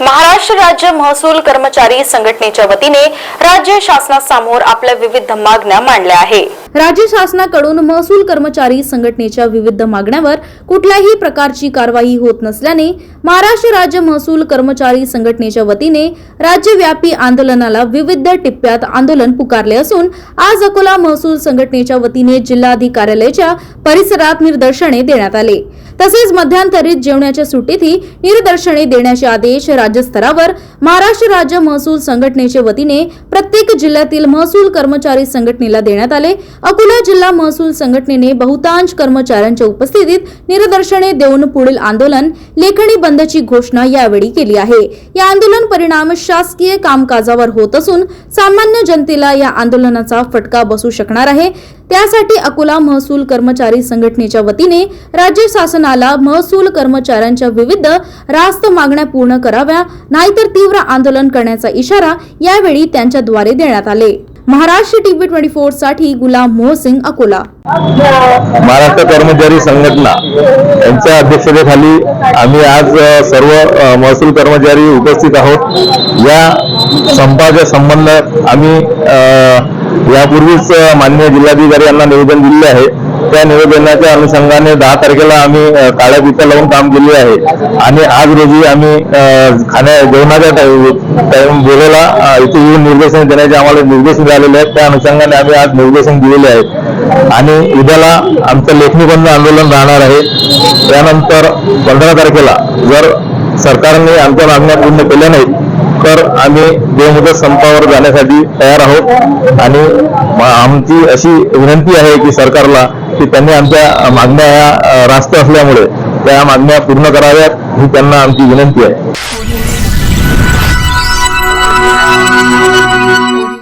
महाराष्ट्र राज्य महसूल कर्मचारी संघटनेच्या वतीने राज्य शासनासमोर आपल्या विविध मागण्या मांडल्या आहे. राज्य शासनाकडून महसूल कर्मचारी संघटनेच्या विविध मागण्यावर कुठल्याही प्रकारची कारवाई होत नसल्याने महाराष्ट्र राज्य महसूल कर्मचारी संघटनेच्या वतीने राज्यव्यापी आंदोलनाला विविध टिप्प्यात आंदोलन पुकारले असून आज अकोला महसूल संघटनेच्या वतीने जिल्हाधिकार्यालयाच्या परिसरात निदर्शने देण्यात आले. तसेच मध्यांतरीत जेवणाच्या सुट्टीतही निदर्शने देण्याचे आदेश राज्यस्तरावर महाराष्ट्र राज्य महसूल संघटनेच्या वतीने प्रत्येक जिल्ह्यातील महसूल कर्मचारी संघटनेला देण्यात आले. अकोला जिल्हा महसूल संघटनेने बहुतांश कर्मचाऱ्यांच्या उपस्थितीत निदर्शने देऊन पुढील आंदोलन लेखणी बंदची घोषणा यावेळी केली आहे. या आंदोलन परिणाम शासकीय कामकाजावर होत असून सामान्य जनतेला या आंदोलनाचा फटका बसू शकणार आहे. त्यासाठी अकोला महसूल कर्मचारी संघटनेच्या वतीने राज्य शासनाला महसूल कर्मचाऱ्यांच्या विविध रास्त मागण्या पूर्ण कराव्या नाहीतर तीव्र आंदोलन करण्याचा इशारा यावेळी त्यांच्याद्वारे देण्यात आले. महाराष्ट्र टीव्ही ट्वेंटी फोरसाठी गुलाम मोहसिंग अकोला. महाराष्ट्र कर्मचारी संघटना यांच्या अध्यक्षतेखाली आम्ही आज सर्व महसूल कर्मचारी उपस्थित आहोत. या संपाच्या संबंध आम्ही यापूर्वीच मान्य माननीय जिल्हाधिकारी यांना निवेदन दिले आहे. त्या निवेदनाच्या अनुषंगाने दहा तारखेला आम्ही काळ्या पिता लावून काम केले आहे. आणि आज रोजी आम्ही खाण्या जेवणाच्या टाइम बोलेला इथे येऊन निर्देशन देण्याचे आम्हाला निर्देश मिळालेले आहेत. त्या अनुषंगाने आम्ही आज निर्देशन दिलेले आहेत. आणि उद्याला आमचं लेखनी बंद आंदोलन राहणार आहे. त्यानंतर पंधरा तारखेला जर सरकारने आमच्या मागण्या पूर्ण केल्या नाहीत तर आम्ही बेमुदत संपावर जाण्यासाठी तयार आहोत. आणि आमची अशी विनंती आहे की सरकारला की त्यांनी आमच्या मागण्या ह्या रास्त असल्यामुळे त्या मागण्या पूर्ण कराव्यात ही त्यांना आमची विनंती आहे.